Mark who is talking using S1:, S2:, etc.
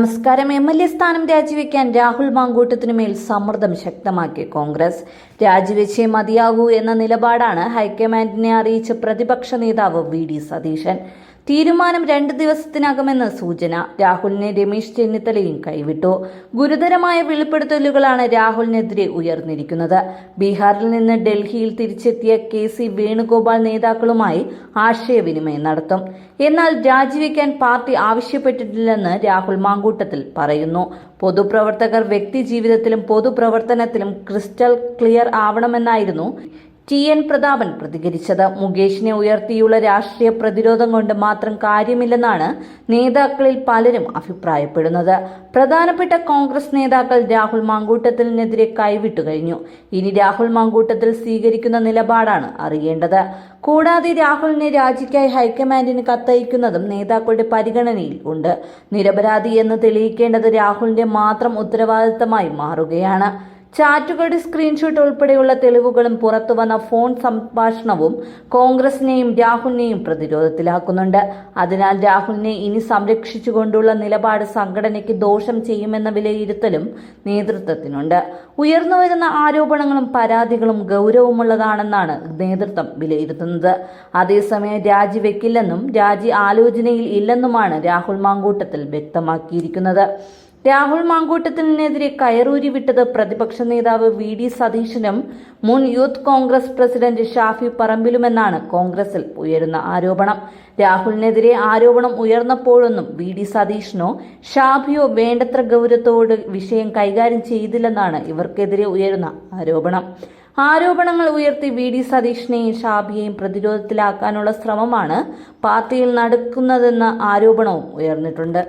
S1: നമസ്കാരം. M L A സ്ഥാനം രാജിവെക്കാൻ രാഹുൽ മാങ്കൂട്ടത്തിനുമേൽ സമ്മർദ്ദം ശക്തമാക്കി കോൺഗ്രസ്. രാജിവെച്ചേ മതിയാകൂ എന്ന നിലപാടാണ് ഹൈക്കമാൻഡിനെ അറിയിച്ച പ്രതിപക്ഷ നേതാവ് വി ഡി സതീശൻ. തീരുമാനം രണ്ട് ദിവസത്തിനകമെന്ന് സൂചന. രാഹുലിനെ രമേശ് ചെന്നിത്തലയും കൈവിട്ടു. ഗുരുതരമായ വെളിപ്പെടുത്തലുകളാണ് രാഹുലിനെതിരെ ഉയർന്നിരിക്കുന്നത്. ബീഹാറിൽ നിന്ന് ഡൽഹിയിൽ തിരിച്ചെത്തിയ കെ സി വേണുഗോപാൽ നേതാക്കളുമായി ആശയവിനിമയം നടത്തും. എന്നാൽ രാജിവെക്കാൻ പാർട്ടി ആവശ്യപ്പെട്ടിട്ടില്ലെന്ന് രാഹുൽ മാങ്കൂട്ടത്തിൽ പറയുന്നു. പൊതുപ്രവർത്തകർ വ്യക്തി ജീവിതത്തിലും പൊതുപ്രവർത്തനത്തിലും ക്രിസ്റ്റൽ ക്ലിയർ ആവണമെന്നായിരുന്നു ടി എൻ പ്രതാപൻ പ്രതികരിച്ചത്. മുകേഷിനെ ഉയർത്തിയുള്ള രാഷ്ട്രീയ പ്രതിരോധം കൊണ്ട് മാത്രം കാര്യമില്ലെന്നാണ് നേതാക്കളിൽ പലരും അഭിപ്രായപ്പെടുന്നത്. പ്രധാനപ്പെട്ട കോൺഗ്രസ് നേതാക്കൾ രാഹുൽ മാങ്കൂട്ടത്തിനെതിരെ കൈവിട്ടു കഴിഞ്ഞു. ഇനി രാഹുൽ മാങ്കൂട്ടത്തിൽ സ്വീകരിക്കുന്ന നിലപാടാണ് അറിയേണ്ടത്. കൂടാതെ രാഹുലിനെ രാജിക്കായി ഹൈക്കമാൻഡിന് കത്തയക്കുന്നതും നേതാക്കളുടെ പരിഗണനയിൽ ഉണ്ട്. നിരപരാധി എന്ന് തെളിയിക്കേണ്ടത് രാഹുലിന്റെ മാത്രം ഉത്തരവാദിത്തമായി മാറുകയാണ്. ചാറ്റുകളുടെ സ്ക്രീൻഷോട്ട് ഉൾപ്പെടെയുള്ള തെളിവുകളും പുറത്തുവന്ന ഫോൺ സംഭാഷണവും കോൺഗ്രസിനെയും രാഹുലിനെയും പ്രതിരോധത്തിലാക്കുന്നുണ്ട്. അതിനാൽ രാഹുലിനെ ഇനി സംരക്ഷിച്ചുകൊണ്ടുള്ള നിലപാട് സംഘടനയ്ക്ക് ദോഷം ചെയ്യുമെന്ന വിലയിരുത്തലും നേതൃത്വത്തിനുണ്ട്. ഉയർന്നുവരുന്ന ആരോപണങ്ങളും പരാതികളും ഗൗരവമുള്ളതാണെന്നാണ് നേതൃത്വം വിലയിരുത്തുന്നത്. അതേസമയം രാജിവെക്കില്ലെന്നും രാജി ആലോചനയിൽ ഇല്ലെന്നുമാണ് രാഹുൽ മാങ്കൂട്ടത്തിൽ വ്യക്തമാക്കിയിരിക്കുന്നത്. രാഹുൽ മാങ്കൂട്ടത്തിനെതിരെ കയറൂരി വിട്ടത് പ്രതിപക്ഷ നേതാവ് വി ഡി സതീശനും മുൻ യൂത്ത് കോൺഗ്രസ് പ്രസിഡന്റ് ഷാഫി പറമ്പിലുമെന്നാണ് കോൺഗ്രസിൽ ഉയരുന്ന ആരോപണം. രാഹുലിനെതിരെ ആരോപണം ഉയർന്നപ്പോഴൊന്നും വി ഡി സതീശനോ ഷാഫിയോ വേണ്ടത്ര ഗൗരവത്തോട് വിഷയം കൈകാര്യം ചെയ്തില്ലെന്നാണ് ഇവർക്കെതിരെ ഉയരുന്ന ആരോപണം. ആരോപണങ്ങൾ ഉയർത്തി വി ഡി സതീഷിനെയും ഷാബിയെയും പ്രതിരോധത്തിലാക്കാനുള്ള ശ്രമമാണ് പാർട്ടിയിൽ നടക്കുന്നതെന്ന ആരോപണവും ഉയർന്നിട്ടുണ്ട്.